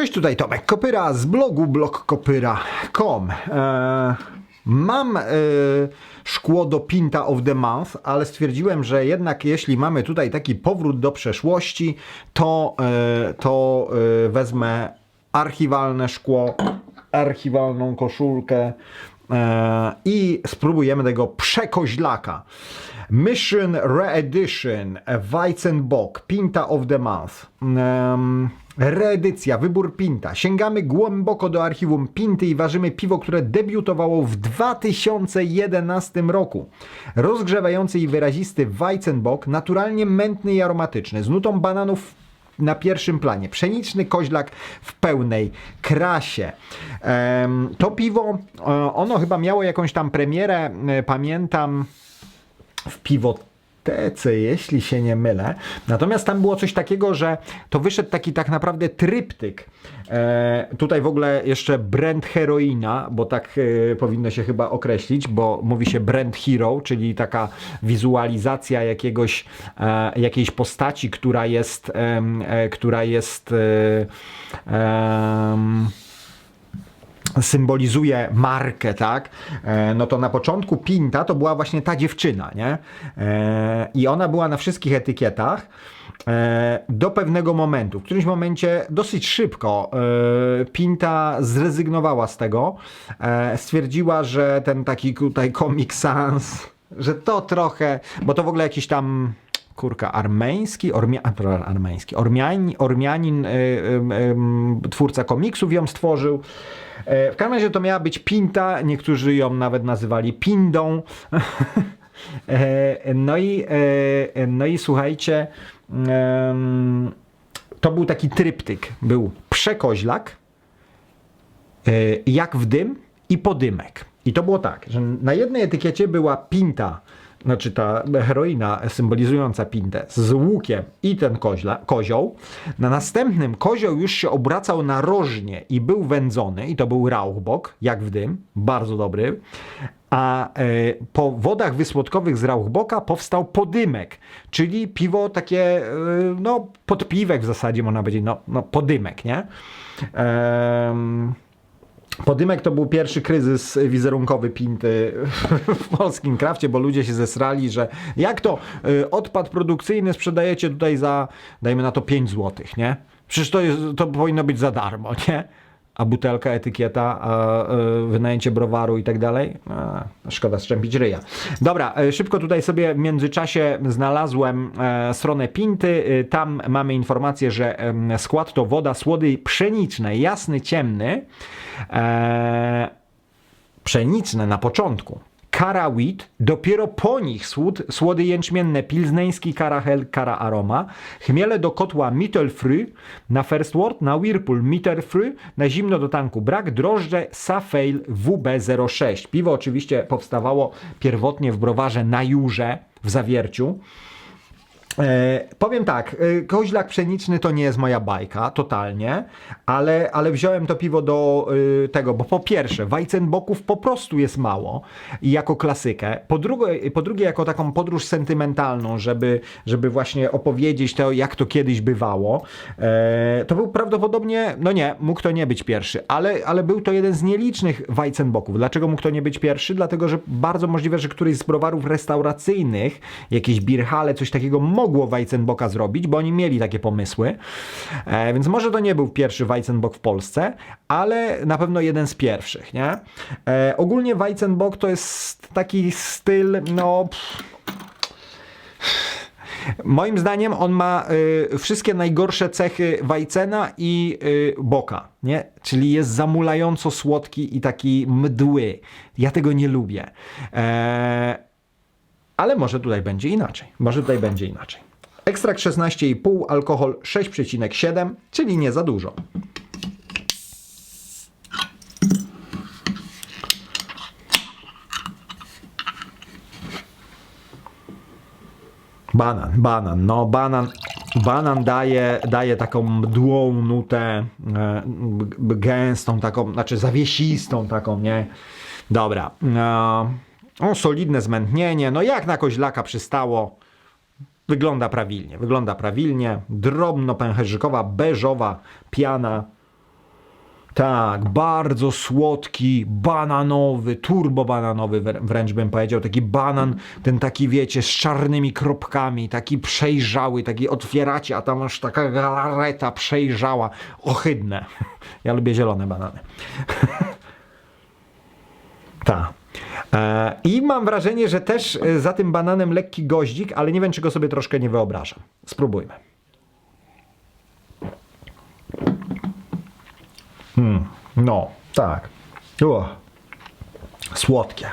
Cześć, tutaj Tomek Kopyra z blogu blogkopyra.com. E, mam e, szkło do Pinta of the Month, ale stwierdziłem, że jednak jeśli mamy tutaj taki powrót do przeszłości, to, e, to e, wezmę archiwalne szkło, archiwalną koszulkę i spróbujemy tego przekoźlaka. Mission Reedition Weizenbock Pinta of the Month. Reedycja, wybór Pinta. Sięgamy głęboko do archiwum Pinty i ważymy piwo, które debiutowało w 2011 roku. Rozgrzewający i wyrazisty Weizenbock, naturalnie mętny i aromatyczny, z nutą bananów na pierwszym planie. Pszeniczny koźlak w pełnej krasie. To piwo, e, ono chyba miało jakąś tam premierę, e, pamiętam, w piwotece, jeśli się nie mylę. Natomiast tam było coś takiego, że to wyszedł taki tak naprawdę tryptyk. E, tutaj w ogóle jeszcze brand heroina, bo tak e, powinno się chyba określić, bo mówi się brand hero, czyli taka wizualizacja jakiegoś, e, jakiejś postaci, która jest, e, która jest e, em, symbolizuje markę, tak? E, no to na początku Pinta to była właśnie ta dziewczyna, nie? E, I ona była na wszystkich etykietach e, do pewnego momentu. W którymś momencie dosyć szybko Pinta zrezygnowała z tego. Stwierdziła, że ten taki tutaj Comic Sans, że to trochę, bo to w ogóle jakiś tam kurka, armeński, ormia, armeński, ormianin, ormianin y, y, y, twórca komiksów ją stworzył. E, W każdym razie to miała być Pinta, niektórzy ją nawet nazywali Pindą. E, No i, e, no i słuchajcie, to był taki tryptyk. Był przekoźlak, jak w dym i podymek. I to było tak, że na jednej etykiecie była pinta, znaczy ta heroina symbolizująca pintę z łukiem i ten koźla, kozioł. Na następnym kozioł już się obracał na rożnie i był wędzony i to był rauchbok, jak w dym, bardzo dobry. A e, po wodach wysłodkowych z Rauchboka powstał podymek, czyli piwo takie, e, no podpiwek w zasadzie można powiedzieć, no, no podymek, nie? Podymek to był pierwszy kryzys wizerunkowy Pinty w polskim krafcie, bo ludzie się zesrali, że jak to y, odpad produkcyjny sprzedajecie tutaj za, dajmy na to 5 zł, nie? Przecież to, jest, to powinno być za darmo, nie? A butelka, etykieta, a, y, wynajęcie browaru i tak dalej? Szkoda strzępić ryja. Dobra, y, szybko tutaj sobie w międzyczasie znalazłem e, stronę Pinty. Tam mamy informację, że skład to woda, słody pszeniczne, jasny, ciemny. E, pszeniczne na początku. Kara wheat, dopiero po nich słód, słody jęczmienne pilzneński karahel, kara aroma, chmiele do kotła mittelfrüh, na first word, na whirlpool mittelfrüh, na zimno do tanku brak, drożdże Safeil WB06. Piwo oczywiście powstawało pierwotnie w browarze na Jurze w Zawierciu. E, powiem tak, e, koźlak pszeniczny to nie jest moja bajka, totalnie, ale, ale wziąłem to piwo do e, tego, bo po pierwsze, Weizenbocków po prostu jest mało i jako klasykę, po drugie, po drugie jako taką podróż sentymentalną, żeby, żeby właśnie opowiedzieć to, jak to kiedyś bywało, e, to był prawdopodobnie, no nie, mógł to nie być pierwszy, ale, ale był to jeden z nielicznych Weizenbocków. Dlaczego mógł to nie być pierwszy? Dlatego, że bardzo możliwe, że któryś z browarów restauracyjnych, jakieś birhale, coś takiego mogło Weizenbocka zrobić, bo oni mieli takie pomysły. E, więc może to nie był pierwszy Weizenbock w Polsce, ale na pewno jeden z pierwszych, nie? E, ogólnie Weizenbock to jest taki styl, no... Moim zdaniem on ma y, wszystkie najgorsze cechy Weizena i y, Boka, nie? Czyli jest zamulająco słodki i taki mdły. Ja tego nie lubię. E, ale może tutaj będzie inaczej. Może tutaj będzie inaczej. Ekstrakt 16,5, alkohol 6,7, czyli nie za dużo. Banan, banan, no banan, banan daje, daje taką mdłą nutę, e, gęstą taką, znaczy zawiesistą taką, nie? Dobra, e, o, solidne zmętnienie, no jak na koźlaka przystało, wygląda prawilnie, wygląda prawilnie, drobno pęcherzykowa, beżowa piana, Tak, bardzo słodki, bananowy, turbo bananowy wrę- wręcz bym powiedział, taki banan, ten taki wiecie, z czarnymi kropkami, taki przejrzały, taki otwieracie, a tam aż taka galareta przejrzała, ohydne. Ja lubię zielone banany. Tak. E, I mam wrażenie, że też e, za tym bananem lekki goździk, ale nie wiem, czy go sobie troszkę nie wyobrażam. Spróbujmy. Hmm, no, tak. Uch. Słodkie.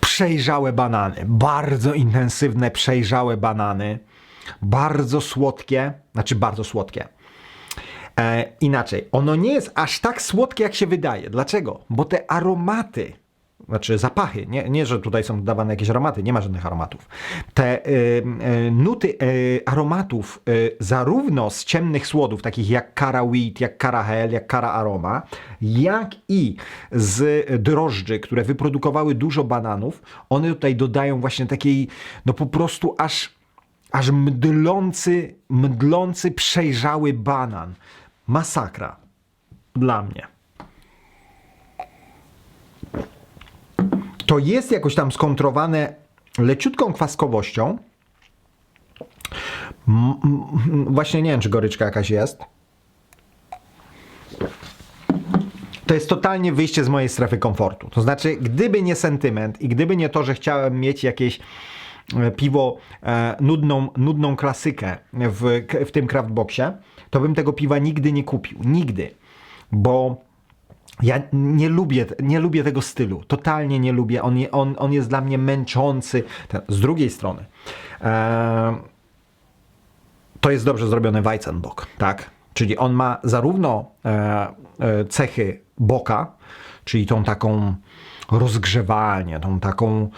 Przejrzałe banany. Bardzo intensywne, przejrzałe banany. Bardzo słodkie. Znaczy, bardzo słodkie. E, inaczej, ono nie jest aż tak słodkie, jak się wydaje. Dlaczego? Bo te aromaty, znaczy zapachy, nie, nie że tutaj są dodawane jakieś aromaty, nie ma żadnych aromatów. Te y, y, nuty y, aromatów, y, zarówno z ciemnych słodów, takich jak Cara Wheat, jak Cara Hell, jak Cara Aroma, jak i z drożdży, które wyprodukowały dużo bananów, one tutaj dodają właśnie takiej, no po prostu aż aż mdlący, mdlący, przejrzały banan. Masakra. Dla mnie. To jest jakoś tam skontrowane leciutką kwaskowością. Właśnie nie wiem, czy goryczka jakaś jest. To jest totalnie wyjście z mojej strefy komfortu. To znaczy, gdyby nie sentyment i gdyby nie to, że chciałem mieć jakieś e, piwo, e, nudną, nudną klasykę w, w tym craftboxie, to bym tego piwa nigdy nie kupił. Nigdy. Bo ja nie lubię, nie lubię tego stylu. Totalnie nie lubię. On, on, on jest dla mnie męczący. Z drugiej strony, e, to jest dobrze zrobiony Weizenbock, tak? Czyli on ma zarówno e, e, cechy boka, czyli tą taką rozgrzewanie, tą taką,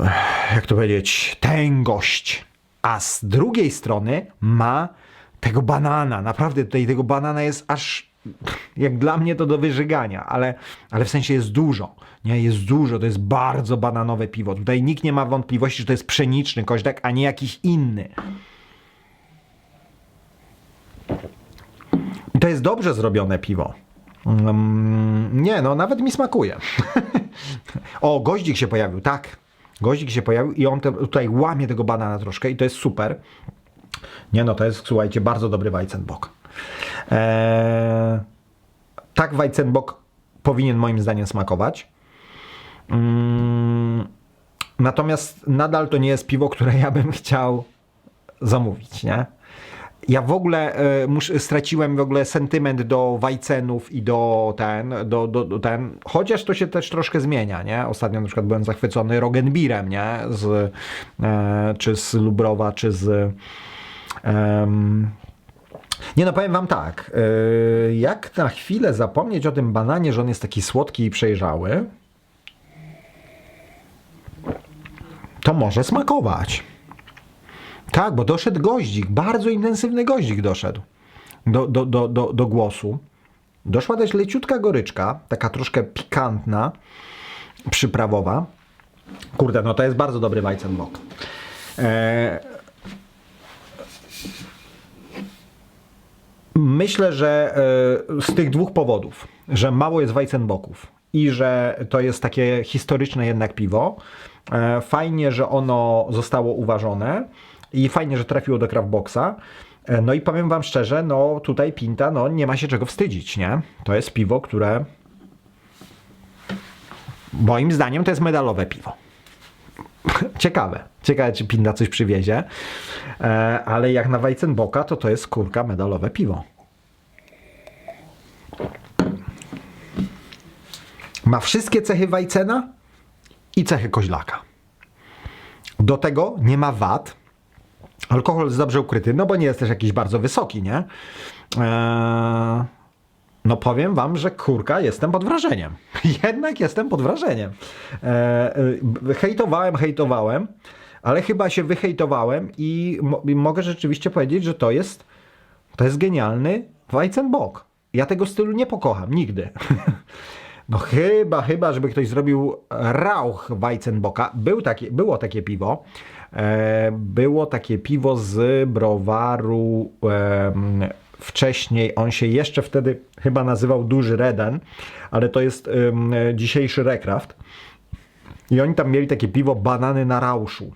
e, jak to powiedzieć, tęgość, a z drugiej strony ma tego banana. Naprawdę tutaj tego banana jest aż, jak dla mnie to do wyżygania, ale, ale w sensie jest dużo. Nie, jest dużo, to jest bardzo bananowe piwo. Tutaj nikt nie ma wątpliwości, że to jest pszeniczny koźlak, a nie jakiś inny. To jest dobrze zrobione piwo. Mm, nie, no nawet mi smakuje. o, goździk się pojawił, tak. Goździk się pojawił i on te, tutaj łamie tego banana troszkę i to jest super. Nie no, to jest, słuchajcie, bardzo dobry Weizenbock. Eee, tak Weizenbock powinien moim zdaniem smakować. Mm, natomiast nadal to nie jest piwo, które ja bym chciał zamówić, nie? Ja w ogóle e, mus, straciłem w ogóle sentyment do Wajcenów i do ten, do, do, do ten, chociaż to się też troszkę zmienia, nie? Ostatnio na przykład byłem zachwycony Rogenbirem, nie? Z, e, czy z Lubrowa, czy z em, nie no, powiem wam tak, e, jak na chwilę zapomnieć o tym bananie, że on jest taki słodki i przejrzały, to może smakować. Tak, bo doszedł goździk, bardzo intensywny goździk doszedł do, do, do, do, do głosu. Doszła też leciutka goryczka, taka troszkę pikantna, przyprawowa. Kurde, no to jest bardzo dobry Weizenbock. Eee, myślę, że e, z tych dwóch powodów, że mało jest Weizenbocków i że to jest takie historyczne jednak piwo, e, fajnie, że ono zostało uważone i fajnie, że trafiło do Craftboxa. E, No i powiem wam szczerze, no tutaj Pinta, no nie ma się czego wstydzić, nie? To jest piwo, które moim zdaniem to jest medalowe piwo. Ciekawe. Ciekawe, czy Pinda coś przywiezie. E, ale jak na Weizenbocka, to to jest kurka medalowe piwo. Ma wszystkie cechy Weizena i cechy koźlaka. Do tego nie ma wad. Alkohol jest dobrze ukryty, no bo nie jest też jakiś bardzo wysoki, nie? Eee, no powiem wam, że kurka, jestem pod wrażeniem. Jednak jestem pod wrażeniem. Eee, hejtowałem, hejtowałem, ale chyba się wyhejtowałem i mo- i mogę rzeczywiście powiedzieć, że to jest to jest genialny Weizenbock. Ja tego stylu nie pokocham, nigdy. No chyba, chyba, żeby ktoś zrobił Rauch Weizenbocka. Był takie, było takie piwo. E, było takie piwo z browaru em, wcześniej, on się jeszcze wtedy chyba nazywał Duży Reden, ale to jest e, dzisiejszy Rekraft. I oni tam mieli takie piwo banany na rauszu.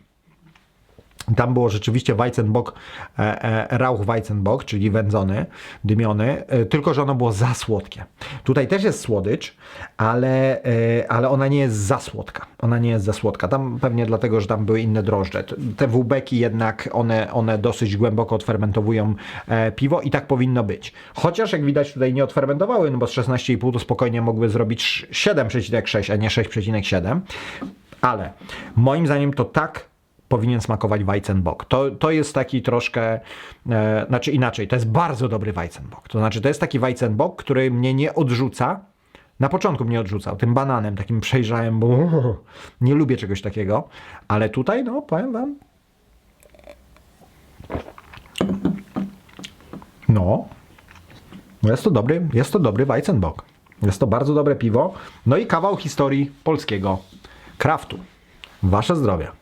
Tam było rzeczywiście Weizenbock, e, e, Rauch Weizenbock, czyli wędzony, dymiony, e, tylko że ono było za słodkie. Tutaj też jest słodycz, ale, e, ale ona nie jest za słodka. Ona nie jest za słodka. Tam pewnie dlatego, że tam były inne drożdże. Te wółbeki jednak, one, one dosyć głęboko odfermentowują e, piwo i tak powinno być. Chociaż jak widać tutaj nie odfermentowały, no bo z 16,5 to spokojnie mogły zrobić 7,6, a nie 6,7. Ale moim zdaniem to tak powinien smakować Weizenbock. To, to jest taki troszkę, e, znaczy inaczej, to jest bardzo dobry Weizenbock. To znaczy, to jest taki Weizenbock, który mnie nie odrzuca. Na początku mnie odrzucał tym bananem, takim przejrzałem, bo nie lubię czegoś takiego, ale tutaj, no powiem wam, no, jest to dobry, jest to dobry Weizenbock. Jest to bardzo dobre piwo. No i kawał historii polskiego kraftu. Wasze zdrowie.